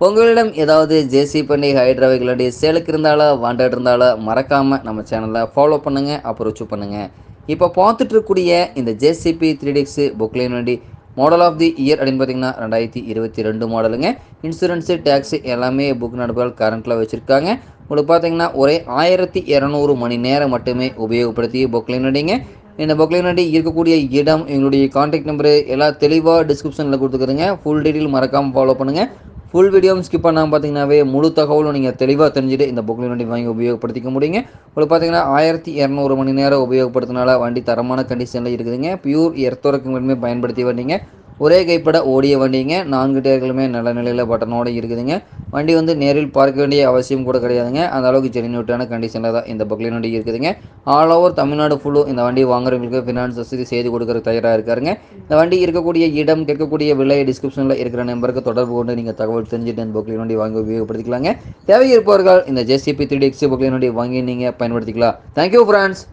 உங்களிடம் ஏதாவது ஜேசி பண்ணி ஹைட்ரா சேலுக்கு இருந்தாலும் வாண்டட் இருந்தாலும் மறக்காமல் நம்ம சேனலை ஃபாலோ பண்ணுங்கள் அப்ரோச் பண்ணுங்கள் இப்போ பார்த்துட்டு இருக்கக்கூடிய இந்த ஜேசிபி த்ரீ டிக்ஸு புக்லைன் மாடல் ஆஃப் தி இயர் அப்படின்னு பார்த்தீங்கன்னா ரெண்டாயிரத்தி இருபத்தி ரெண்டு மாடலுங்க இன்சூரன்ஸு டேக்ஸு எல்லாமே புக் நடப்புகள் கரண்ட்டில் வச்சுருக்காங்க. உங்களுக்கு பார்த்தீங்கன்னா ஒரே ஆயிரத்தி இரநூறு மணி நேரம் மட்டுமே உபயோகப்படுத்தி புக்லைன் இந்த புக்லைன் இருக்கக்கூடிய இடம் எங்களுடைய கான்டாக்ட் நம்பரு எல்லாம் தெளிவாக டிஸ்கிரிப்ஷனில் கொடுத்துக்கிறேங்க. ஃபுல் டீட்டெயில் மறக்காமல் ஃபாலோ பண்ணுங்கள் ஃபுல் வீடியோவும் ஸ்கிப் பண்ணாமல் பார்த்தீங்கன்னாவே முழு தகவலும் நீங்கள் தெளிவாக தெரிஞ்சுட்டு இந்த புக்கில் வண்டி வாங்கி உபயோகப்படுத்திக்க முடியுங்க. உங்களுக்கு பார்த்தீங்கன்னா ஆயிரத்தி இரநூறு மணி நேரம் உபயோகப்படுத்தினால வண்டி தரமான கண்டிஷனில் இருக்குதுங்க. பியூர் எர்த்தோரக்கு பயன்படுத்தி வண்டிங்க. ஒரே கைப்பட ஓடிய வண்டிங்க. நான்கு டயர்களுமே நல்ல நிலையில் பட்டனோடு இருக்குதுங்க. வண்டி வந்து நேரில் பார்க்க வேண்டிய அவசியம் கூட கிடையாதுங்க. அந்த அளவுக்கு ஜெனியூட்டான கண்டிஷனில் தான் இந்த பக்லின் வண்டி இருக்குதுங்க. ஆல் ஓவர் தமிழ்நாடு ஃபுல்லும் இந்த வண்டி வாங்குறவங்களுக்கு ஃபினான்ஸ் வசதி செய்து கொடுக்குற தயாராக இருக்காருங்க. இந்த வண்டி இருக்கக்கூடிய இடம் கேட்கக்கூடிய விலை டிஸ்கிரிப்ஷனில் இருக்கிற நம்பருக்கு தொடர்பு கொண்டு நீங்கள் தகவல் தெரிஞ்சுட்டு இந்த பக்லின் வண்டி வாங்கி உபயோகப்படுத்திக்கலாங்க. தேவை இருப்பவர்கள் இந்த ஜேசிபி த்ரீ எக்ஸி பக்லின் வண்டி வாங்கி நீங்கள் பயன்படுத்திக்கலாம். Thank you friends